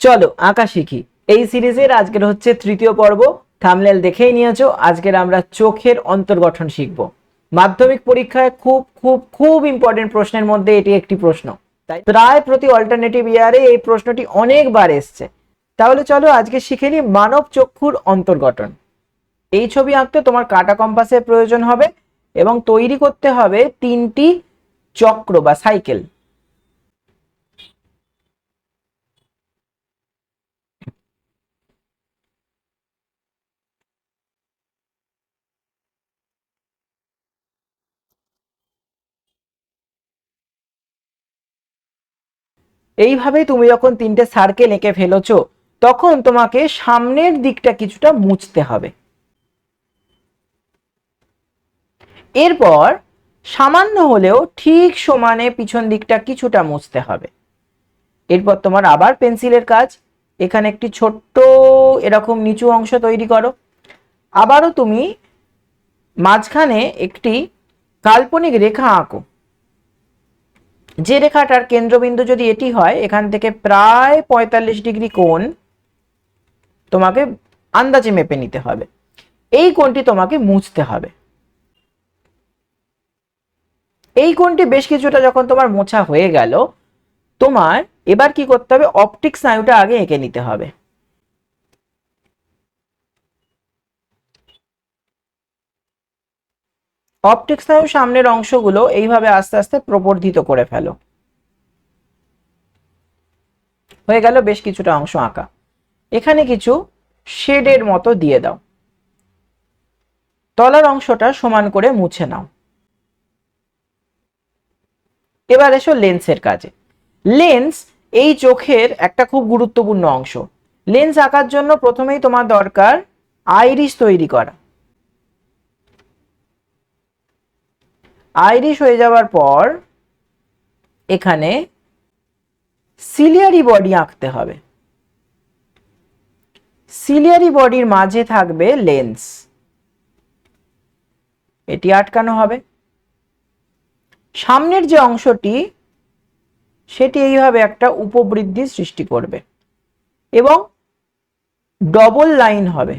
চলো আঁকা শিখি। এই সিরিজের আজকের হচ্ছে তৃতীয় পর্ব। থামনেল দেখেই নিয়েছো, আজকের আমরা চোখের অন্তর্গঠন শিখব। মাধ্যমিক পরীক্ষায় খুব খুব খুব ইম্পর্টেন্ট প্রশ্নের মধ্যে এটি একটি প্রশ্ন। তাই প্রায় প্রতি অল্টারনেটিভ ইয়ারে এই প্রশ্নটি অনেকবার এসছে। তাহলে চলো আজকে শিখে নিই মানব চক্ষুর অন্তর্গঠন। এই ছবি আঁকতে তোমার কাটা কম্পাসের প্রয়োজন হবে এবং তৈরি করতে হবে তিনটি চক্র বা সাইকেল এইভাবে তুমি যখন তিনটে সার্কেল এঁকে ফেলেছো, তখন তোমাকে সামনের দিকটা কিছুটা মুছতে হবে। এরপর সামান্য হলেও ঠিক সমানে পিছন দিকটা কিছুটা মুছতে হবে। এরপর তোমার আবার পেন্সিলের কাজ। এখানে একটি ছোট্ট এরকম নিচু অংশ তৈরি করো। আবারও তুমি মাঝখানে একটি কাল্পনিক রেখা আঁকো। যে রেখাটার কেন্দ্রবিন্দু যদি এটি হয়, এখান থেকে প্রায় পঁয়তাল্লিশ ডিগ্রি কোণ তোমাকে আন্দাজে মেপে নিতে হবে। এই কোণটি তোমাকে মুছতে হবে। এই কোণটি বেশ কিছুটা যখন তোমার মোছা হয়ে গেল, তোমার এবার কি করতে হবে? অপটিক স্নায়ুটা আগে এঁকে নিতে হবে। অপটিক স্নায়ু সামনের অংশগুলো এইভাবে আস্তে আস্তে প্রবর্ধিত করে ফেলো। হয়ে গেল বেশ কিছুটা অংশ আঁকা। এখানে কিছু শেডের মতো দিয়ে দাও। তলার অংশটা সমান করে মুছে নাও। এবার এসো লেন্সের কাজে। লেন্স এই চোখের একটা খুব গুরুত্বপূর্ণ অংশ। লেন্স আঁকার জন্য প্রথমেই তোমার দরকার আইরিশ তৈরি করা। আইরিশ হয়ে যাওয়ার পর এখানে সিলিয়ারি বডি আঁকতে হবে। সিলিয়ারি বডির মাঝে থাকবে লেন্স এটি আটকানো হবে। সামনের যে অংশটি, সেটি এইভাবে একটা উপবৃদ্ধি সৃষ্টি করবে এবং ডবল লাইন হবে।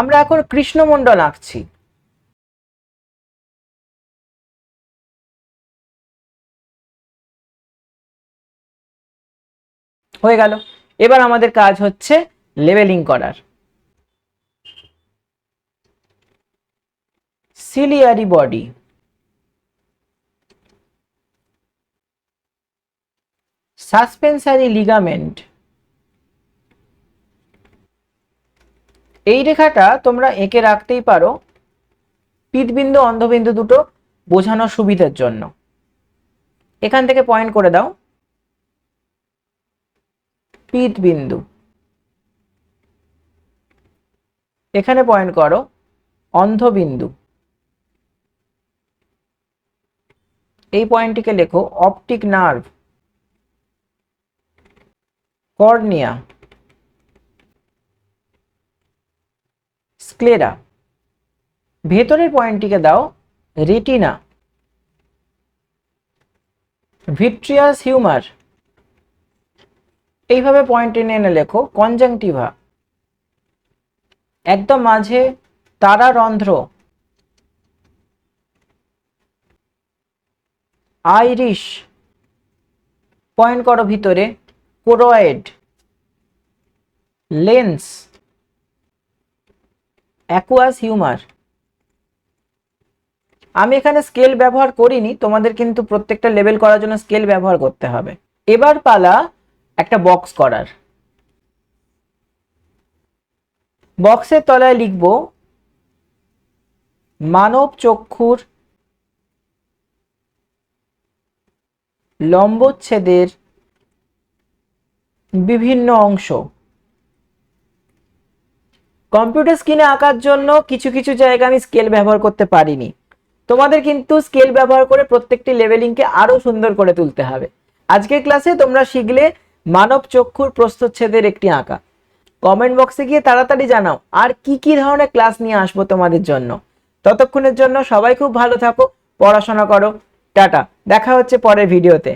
আমরা এখন কৃষ্ণমণ্ডল আঁকছি। হয়ে গেল। এবার আমাদের কাজ হচ্ছে লেভেলিং করার। সিলিয়ারি বডি সাসপেন্সারি লিগামেন্ট এই রেখাটা তোমরা এঁকে রাখতেই পারো পিতবিন্দু অন্ধবিন্দু দুটো বোঝানোর সুবিধার জন্য। এখান থেকে পয়েন্ট করে দাও। পিত বিন্দু এখানে পয়েন্ট করো। অন্ধবিন্দু। এই পয়েন্টটিকে লেখো অপটিক নার্ভ কর্নিয়া। স্ক্লেরা ভেতরের পয়েন্টটিকে দাও রেটিনা ভিট্রিয়াস হিউমার এইভাবে পয়েন্ট টেনে এনে লেখো কনজাংটিভা একদম মাঝে তারারন্ধ্র। আইরিশ পয়েন্ট করো ভিতরে কোরয়েড লেন্স অ্যাকুয়াস হিউমার আমি এখানে স্কেল ব্যবহার করিনি, তোমাদের কিন্তু প্রত্যেকটা লেভেল করার জন্য স্কেল ব্যবহার করতে হবে। এবার পালা একটা বক্স করার। বক্সের তলায় লিখব, মানব চক্ষুর লম্বচ্ছেদের বিভিন্ন অংশ। কম্পিউটার স্ক্রিনে আঁকার জন্য কিছু কিছু জায়গা আমি স্কেল ব্যবহার করতে পারিনি। তোমাদের কিন্তু স্কেল ব্যবহার করে প্রত্যেকটি লেভেলিংকে আরও সুন্দর করে তুলতে হবে। আজকের ক্লাসে তোমরা শিখলে মানব চক্ষুর প্রস্থচ্ছেদের একটি আঁকা। কমেন্ট বক্সে গিয়ে তাড়াতাড়ি জানাও, আর কি কি ধরনের ক্লাস নিয়ে আসব তোমাদের জন্য। ততক্ষণের জন্য সবাই খুব ভালো থাকো, পড়াশোনা করো, টাটা। দেখা হচ্ছে পরের ভিডিওতে।